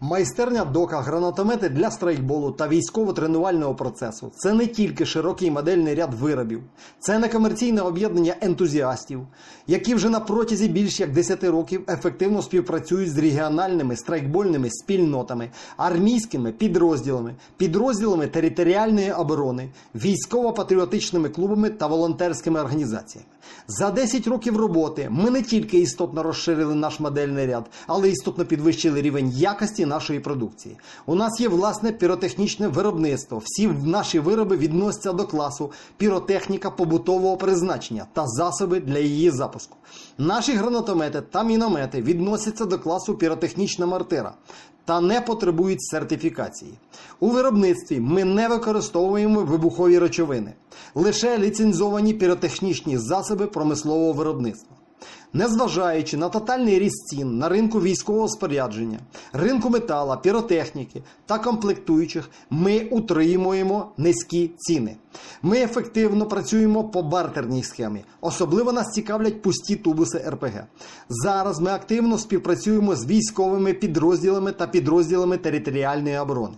Майстерня дока, гранатомети для страйкболу та військово-тренувального процесу це не тільки широкий модельний ряд виробів, це некомерційне об'єднання ентузіастів, які вже на протязі більш як 10 років ефективно співпрацюють з регіональними страйкбольними спільнотами, армійськими підрозділами, підрозділами територіальної оборони, військово-патріотичними клубами та волонтерськими організаціями. За 10 років роботи ми не тільки істотно розширили наш модельний ряд, але істотно підвищили рівень якості нашої продукції. У нас є власне піротехнічне виробництво. Всі наші вироби відносяться до класу піротехніка побутового призначення та засоби для її запуску. Наші гранатомети та міномети відносяться до класу піротехнічна мартира та не потребують сертифікації. У виробництві ми не використовуємо вибухові речовини, лише ліцензовані піротехнічні засоби промислового виробництва. Незважаючи на тотальний ріст цін на ринку військового спорядження, ринку метала, піротехніки та комплектуючих, ми утримуємо низькі ціни. Ми ефективно працюємо по бартерній схемі. Особливо нас цікавлять пусті тубуси РПГ. Зараз ми активно співпрацюємо з військовими підрозділами та підрозділами територіальної оборони.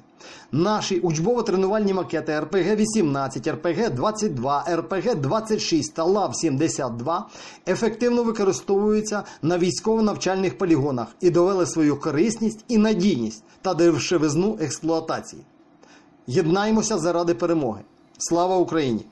Наші учбово-тренувальні макети РПГ-18, РПГ-22, РПГ-26 та ЛАВ-72 ефективно використовуються на військово-навчальних полігонах і довели свою корисність і надійність та дешевизну експлуатації. Єднаймося заради перемоги. Слава Україні!